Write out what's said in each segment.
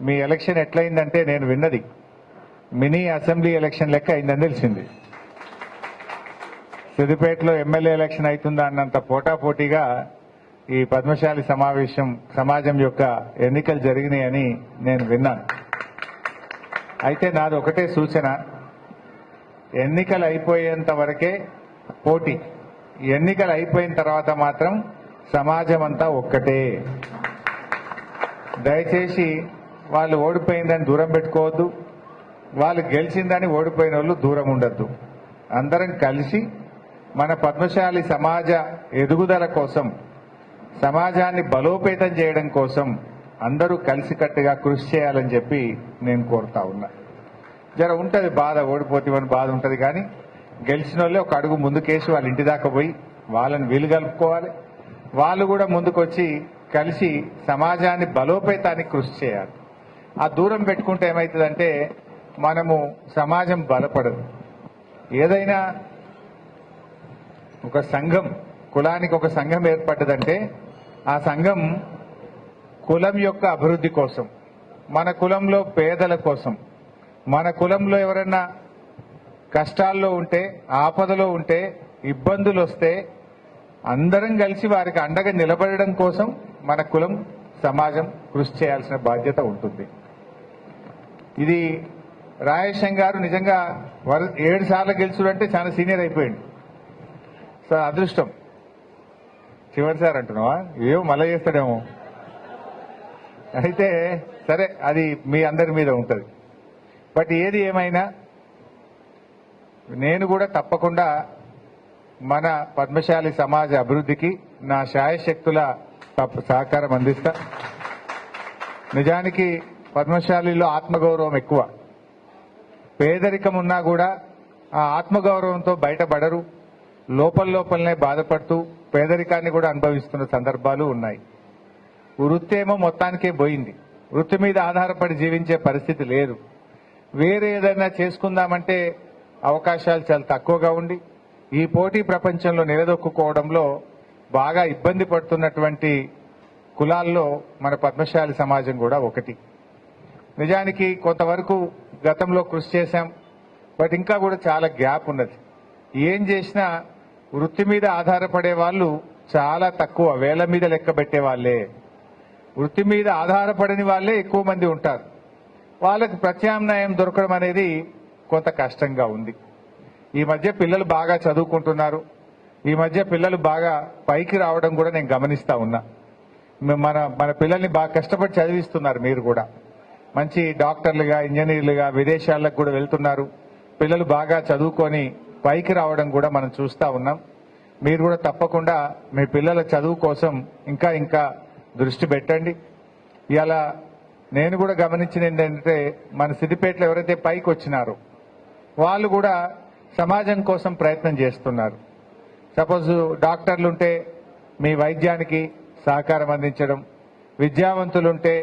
మీ election ఎట్లయిందంటే నేను విన్నది. Mini assembly election లెక్క అయిందని తెలిసింది. సిద్దిపేటలో ఎమ్మెల్యే ఎలక్షన్ అవుతుందా అన్నంత పోటాపోటీగా ఈ పద్మశాలి సమావేశం సమాజం యొక్క ఎన్నికలు జరిగినాయని నేను విన్నాను. అయితే నాది ఒకటే సూచన. ఎన్నికలు అయిపోయేంత వరకే పోటీ. ఎన్నికలు అయిపోయిన తర్వాత మాత్రం సమాజం అంతా ఒక్కటే. దయచేసి వాళ్ళు ఓడిపోయిందని దూరం పెట్టుకోవద్దు. వాళ్ళు గెలిచిందని ఓడిపోయిన వాళ్ళు దూరం ఉండద్దు. అందరం కలిసి మన పద్మశాలి సమాజ ఎదుగుదల కోసం సమాజాన్ని బలోపేతం చేయడం కోసం అందరూ కలిసికట్టుగా కృషి చేయాలని చెప్పి నేను కోరుతా ఉన్నా. జర ఉంటుంది బాధ ఓడిపోతేమని బాధ ఉంటుంది కానీ గెలిచిన వాళ్ళే ఒక అడుగు ముందుకేసి వాళ్ళ ఇంటి దాకా పోయి వాళ్ళని వీలు కలుపుకోవాలి. వాళ్ళు కూడా ముందుకొచ్చి కలిసి సమాజాన్ని బలోపేతానికి కృషి చేయాలి. ఆ దూరం పెట్టుకుంటే ఏమవుతుందంటే మనము సమాజం బలపడదు. ఏదైనా ఒక సంఘం కులానికి ఒక సంఘం ఏర్పడ్డదంటే ఆ సంఘం కులం యొక్క అభివృద్ధి కోసం మన కులంలో పేదల కోసం మన కులంలో ఎవరన్నా కష్టాల్లో ఉంటే ఆపదలో ఉంటే ఇబ్బందులు వస్తే అందరం కలిసి వారికి అండగా నిలబడడం కోసం మన కులం సమాజం కృషి చేయాల్సిన బాధ్యత ఉంటుంది. ఇది రాయశం గారు నిజంగా వర- ఏడు సార్లు గెలుచుడంటే చాలా సీనియర్ అయిపోయింది సార్ అదృష్టం. చివరిసారి అంటున్నావా? ఏమో మళ్ళా చేస్తాడేమో. అయితే సరే అది మీ అందరి మీద ఉంటుంది. బట్ ఏది ఏమైనా నేను కూడా తప్పకుండా మన పద్మశాలి సమాజ అభివృద్ధికి నా శాయశక్తుల సహకారం అందిస్తా. నిజానికి పద్మశాలిలో ఆత్మగౌరవం ఎక్కువ. పేదరికం ఉన్నా కూడా ఆ ఆత్మగౌరవంతో బయటపడరు. లోపల లోపలనే బాధపడుతూ పేదరికాన్ని కూడా అనుభవిస్తున్న సందర్భాలు ఉన్నాయి. వృత్తి ఏమో మొత్తానికే పోయింది. వృత్తి మీద ఆధారపడి జీవించే పరిస్థితి లేదు. వేరే ఏదైనా చేసుకుందామంటే అవకాశాలు చాలా తక్కువగా ఉండి ఈ పోటీ ప్రపంచంలో నిలదొక్కుకోవడంలో బాగా ఇబ్బంది పడుతున్నటువంటి కులాల్లో మన పద్మశాలి సమాజం కూడా ఒకటి. నిజానికి కొంతవరకు గతంలో కృషి చేశాం బట్ ఇంకా కూడా చాలా గ్యాప్ ఉన్నది. ఏం చేసినా వృత్తి మీద ఆధారపడే వాళ్ళు చాలా తక్కువ వేల మీద లెక్క పెట్టే వాళ్ళే. వృత్తి మీద ఆధారపడని వాళ్ళే ఎక్కువ మంది ఉంటారు. వాళ్ళకి ప్రత్యామ్నాయం దొరకడం అనేది కొంత కష్టంగా ఉంది. ఈ మధ్య పిల్లలు బాగా చదువుకుంటున్నారు. ఈ మధ్య పిల్లలు బాగా పైకి రావడం కూడా నేను గమనిస్తా ఉన్నా. మన మన పిల్లల్ని బాగా కష్టపడి చదివిస్తున్నారు మీరు కూడా. మంచి డాక్టర్లుగా ఇంజనీర్లుగా విదేశాలకు కూడా వెళ్తున్నారు. పిల్లలు బాగా చదువుకొని పైకి రావడం కూడా మనం చూస్తా ఉన్నాం. మీరు కూడా తప్పకుండా మీ పిల్లల చదువు కోసం ఇంకా ఇంకా దృష్టి పెట్టండి. ఇలా నేను కూడా గమనించిన ఏంటంటే మన సిద్దిపేటలో ఎవరైతే పైకి వచ్చినారో వాళ్ళు కూడా సమాజం కోసం ప్రయత్నం చేస్తున్నారు. సపోజ్ డాక్టర్లుంటే మీ వైద్యానికి సహకారం అందించడం విద్యావంతులుంటే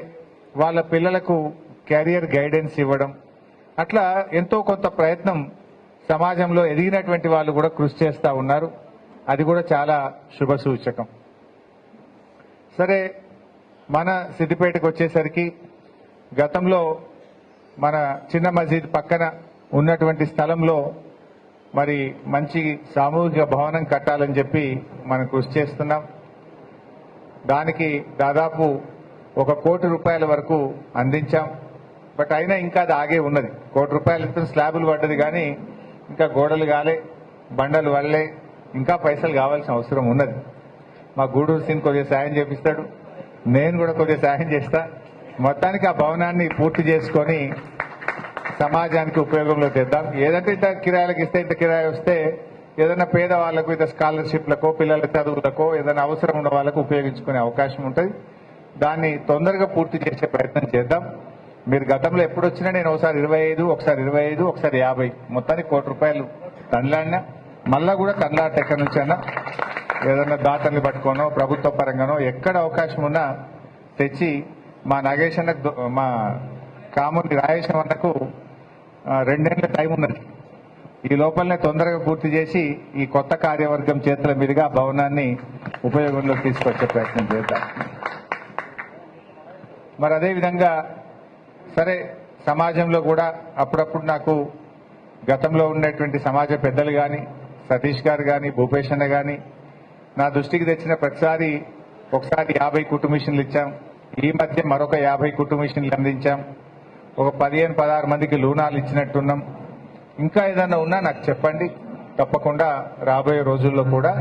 వాళ్ళ పిల్లలకు కెరియర్ గైడెన్స్ ఇవ్వడం. అట్లా ఎంతో కొంత ప్రయత్నం సమాజంలో ఎదిగినటువంటి వాళ్ళు కూడా కృషి చేస్తూ ఉన్నారు. అది కూడా చాలా శుభ సూచకం. సరే మన సిద్దిపేటకు వచ్చేసరికి గతంలో మన చిన్న మసీద్ పక్కన ఉన్నటువంటి స్థలంలో మరి మంచి సామూహిక భవనం కట్టాలని చెప్పి మనం కృషి చేస్తున్నాం. దానికి దాదాపు ఒక కోటి రూపాయల వరకు అందించాం. బట్ అయినా ఇంకా అది ఆగే ఉన్నది. కోటి రూపాయల స్లాబులు పడ్డది కానీ ఇంకా గోడలు కాలే బండలు వల్లే ఇంకా పైసలు కావాల్సిన అవసరం ఉన్నది. మా గూడూరు సీన్ కొద్దిగా సాయం చేపిస్తాడు. నేను కూడా కొద్దిగా సాయం చేస్తా. మొత్తానికి ఆ భవనాన్ని పూర్తి చేసుకొని సమాజానికి ఉపయోగంలో తెద్దాం. ఏదంటే ఇంత కిరాయిలకు ఇస్తే ఇంత కిరాయి వస్తే ఏదైనా పేదవాళ్ళకు ఇంత స్కాలర్షిప్లకో పిల్లల చదువులకో ఏదైనా అవసరం ఉన్న వాళ్ళకు ఉపయోగించుకునే అవకాశం ఉంటుంది. దాన్ని తొందరగా పూర్తి చేసే ప్రయత్నం చేద్దాం. మీరు గతంలో ఎప్పుడు వచ్చినా నేను ఒకసారి ఇరవై ఐదు ఒకసారి ఇరవై ఐదు ఒకసారి యాభై. మొత్తానికి కోటి రూపాయలు తండ్లాడినా మళ్ళా కూడా తండ్లాట ఎక్కడి నుంచైనా ఏదైనా దాతల్ని పట్టుకోనో ప్రభుత్వ పరంగానో ఎక్కడ అవకాశం ఉన్నా తెచ్చి మా నాగేశ్ అన్నకు మా కాముని రాయేశం అన్నకు రెండేళ్ళ టైం ఉన్నది. ఈ లోపలనే తొందరగా పూర్తి చేసి ఈ కొత్త కార్యవర్గం చేతుల మీదుగా భవనాన్ని ఉపయోగంలోకి తీసుకొచ్చే ప్రయత్నం చేద్దాం. మరి అదే విధంగా సరే సమాజంలో కూడా అప్పుడప్పుడు నాకు గతంలో ఉన్నటువంటి సమాజ పెద్దలు కానీ సతీష్ గారు కానీ భూపేష్ అన్న కానీ నా దృష్టికి తెచ్చిన ప్రతిసారి ఒకసారి యాభై కుట్టు ఇచ్చాం. ఈ మధ్య మరొక యాభై కుట్టు అందించాం. ఒక పదిహేను పదహారు మందికి లూనాలు ఇచ్చినట్టున్నాం. ఇంకా ఏదన్నా ఉన్నా నాకు చెప్పండి. తప్పకుండా రాబోయే రోజుల్లో కూడా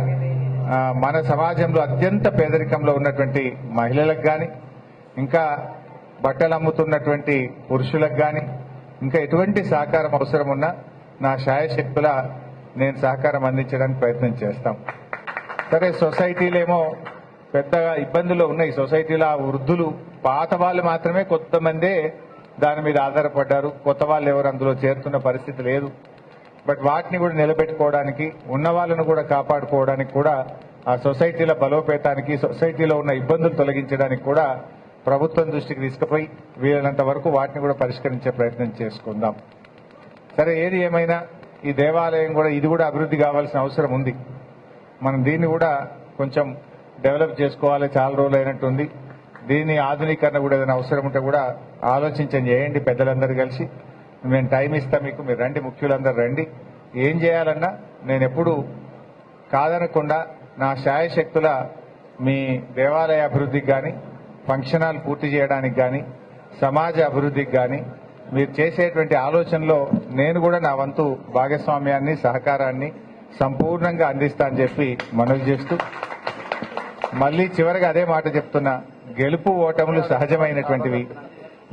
మన సమాజంలో అత్యంత పేదరికంలో ఉన్నటువంటి మహిళలకు కానీ ఇంకా బట్టలు అమ్ముతున్నటువంటి పురుషులకు కానీ ఇంకా ఎటువంటి సహకారం అవసరం ఉన్నా నా శాయశక్తుల నేను సహకారం అందించడానికి ప్రయత్నం చేస్తాం. సరే సొసైటీలేమో పెద్దగా ఇబ్బందులు ఉన్నాయి. సొసైటీలో ఆ వృద్ధులు పాత వాళ్ళు మాత్రమే కొంతమందే దాని మీద ఆధారపడ్డారు. కొత్త వాళ్ళు ఎవరు అందులో చేరుతున్న పరిస్థితి లేదు. బట్ వాటిని కూడా నిలబెట్టుకోవడానికి ఉన్న వాళ్ళను కూడా కాపాడుకోవడానికి కూడా ఆ సొసైటీల బలోపేతానికి సొసైటీలో ఉన్న ఇబ్బందులు తొలగించడానికి కూడా ప్రభుత్వం దృష్టికి తీసుకుపోయి వీలైనంత వరకు వాటిని కూడా పరిష్కరించే ప్రయత్నం చేసుకుందాం. సరే ఏది ఏమైనా ఈ దేవాలయం కూడా ఇది కూడా అభివృద్ధి కావాల్సిన అవసరం ఉంది. మనం దీన్ని కూడా కొంచెం డెవలప్ చేసుకోవాలి చాలా రోజులు అయినట్టుంది. దీని ఆధునీకరణ కూడా ఏదైనా అవసరం ఉంటే కూడా ఆలోచించండి చేయండి పెద్దలందరూ కలిసి. నేను టైం ఇస్తా మీకు మీరు రండి ముఖ్యులందరూ రండి. ఏం చేయాలన్నా నేను ఎప్పుడు కాదనకుండా నా శాయశక్తుల మీ దేవాలయ అభివృద్ధికి కానీ ఫంక్షన్ హాల్ పూర్తి చేయడానికి కానీ సమాజ అభివృద్ధికి కానీ మీరు చేసేటువంటి ఆలోచనలో నేను కూడా నా వంతు భాగస్వామ్యాన్ని సహకారాన్ని సంపూర్ణంగా అందిస్తా అని చెప్పి మనవి చేస్తూ మళ్ళీ చివరిగా అదే మాట చెప్తున్నా. గెలుపు ఓటములు సహజమైనటువంటివి.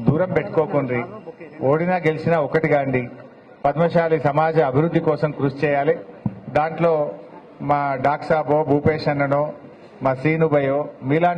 దూరం పెట్టుకోకుండ్రి ఓడినా గెలిచినా ఒకటి కాండి. పద్మశాలి సమాజ అభివృద్ధి కోసం కృషి చేయాలి. దాంట్లో మా డాక్సాబో భూపేష్ అన్ననో మా సీనుబయో మీలాంటి